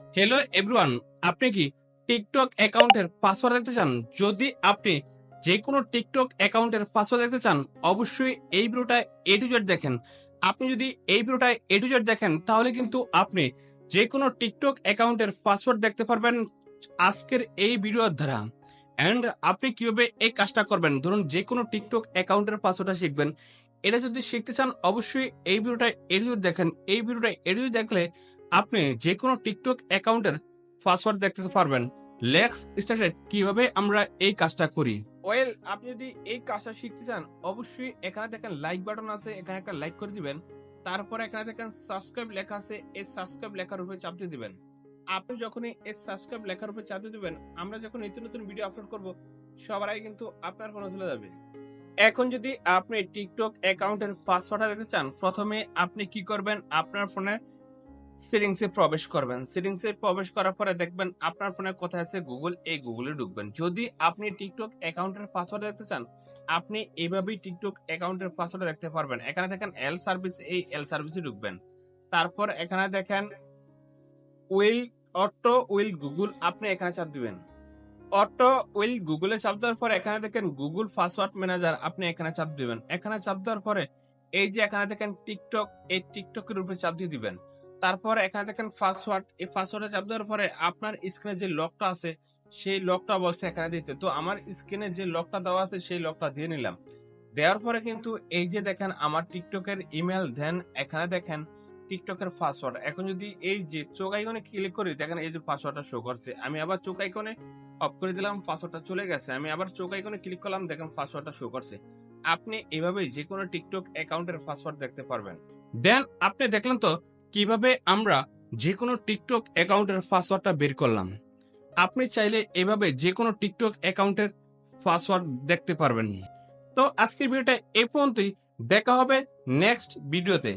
Hello everyone আপনি কি TikTok অ্যাকাউন্টের পাসওয়ার্ড দেখতে চান? যদি আপনি যে কোনো টিকটক অ্যাকাউন্টের পাসওয়ার্ড দেখতে চান, অবশ্যই এই ভিডিওটা এ টু জেড দেখেন। আপনি যদি এই ভিডিওটা এ টু জেড দেখেন, তাহলে কিন্তু আপনি যে কোনো টিকটক অ্যাকাউন্টের পাসওয়ার্ড দেখতে পারবেন আজকের এই ভিডিওর দ্বারা। অ্যান্ড আপনি কীভাবে এই কাজটা করবেন? ধরুন যে কোনো টিকটক অ্যাকাউন্টের পাসওয়ার্ডটা শিখবেন। এটা যদি শিখতে চান, অবশ্যই এই ভিডিওটা এডিও দেখেন। এই ভিডিওটা এডিও দেখলে আপনি যে কোনো টিকটক অ্যাকাউন্টের পাসওয়ার্ড দেখতে পারবেন। লেক্স স্টার্টেড কীভাবে আমরা এই কাজটা করি? ওয়েল, আপনি যদি এই কাজটা শিখতে চান, অবশ্যই এখানে দেখেন লাইক বাটন আছে, এখানে একটা লাইক করে দিবেন। তারপর এখানে দেখেন সাবস্ক্রাইব লেখা আছে, এই সাবস্ক্রাইব লেখার উপরে চাপ দিয়ে দিবেন। আপনি যখনই এই সাবস্ক্রাইব লেখার উপরে চাপ দিয়ে দিবেন, আমরা যখন নিত্য নতুন ভিডিও আপলোড করব, সবার আগে কিন্তু আপনার ফোনে চলে যাবে। এখন যদি আপনি টিকটক অ্যাকাউন্টের পাসওয়ার্ডটা দেখতে চান, প্রথমে আপনি কি করবেন? আপনার ফোনে সেটিংসে প্রবেশ করবেন। সেটিংসে প্রবেশ করার পরে দেখবেন আপনার ফোনে কোথায় আছে গুগল এই গুগলে ঢুকবেন। যদি আপনি টিকটক অ্যাকাউন্টের পাসওয়ার্ড দেখতে চান, আপনি এইভাবেই টিকটক অ্যাকাউন্টের পাসওয়ার্ড দেখতে পারবেন। এখানে দেখেন এল সার্ভিস এই এল সার্ভিসে ঢুকবেন। তারপর এখানে দেখেন উইল অটো উইল গুগল আপনি এখানে চাপ দিবেন। অটো উইল গুগলে চাপ দেওয়ার পরে এখানে দেখেন গুগল পাসওয়ার্ড ম্যানেজার আপনি এখানে চাপ দিবেন। এখানে চাপ দেওয়ার পরে এই যে এখানে দেখেন টিকটক এই টিকটকের উপরে চাপ দিয়ে দিবেন। তারপর এখানে দেখেন পাসওয়ার্ড এই পাসওয়ার্ডে চাপ দেওয়ার পরে আপনার স্ক্রিনে যে লকটা আছে, সেই লকটা বলছে এখানে দিতে। তো আমার স্ক্রিনে যে লকটা দেওয়া আছে, সেই লকটা দিয়ে নিলাম। দেওয়ার পরে কিন্তু এই যে দেখেন আমার টিকটকের ইমেল দেন এখানে দেখেন টিকটকের পাসওয়ার্ড এখন যদি এই যে চোখ আইকনে ক্লিক করি, দেখেন এই যে পাসওয়ার্ডটা শো করছে। আমি আবার চোখ আইকনে অফ করে দিলাম পাসওয়ার্ডটা চলে গেছে। আমি আবার চোখ আইকনে ক্লিক করলাম, দেখেন পাসওয়ার্ডটা শো করছে। আপনি এভাবেই যে কোনো টিকটক অ্যাকাউন্টের পাসওয়ার্ড দেখতে পারবেন। দেন আপনি দেখলেন তো কীভাবে আমরা যে কোনো টিকটক অ্যাকাউন্টের পাসওয়ার্ডটা বের করলাম? আপনি চাইলে এভাবে যে কোনো টিকটক অ্যাকাউন্টের পাসওয়ার্ড দেখতে পারবেন। তো আজকের ভিডিওটা এ পর্যন্তই। দেখা হবে নেক্সট ভিডিওতে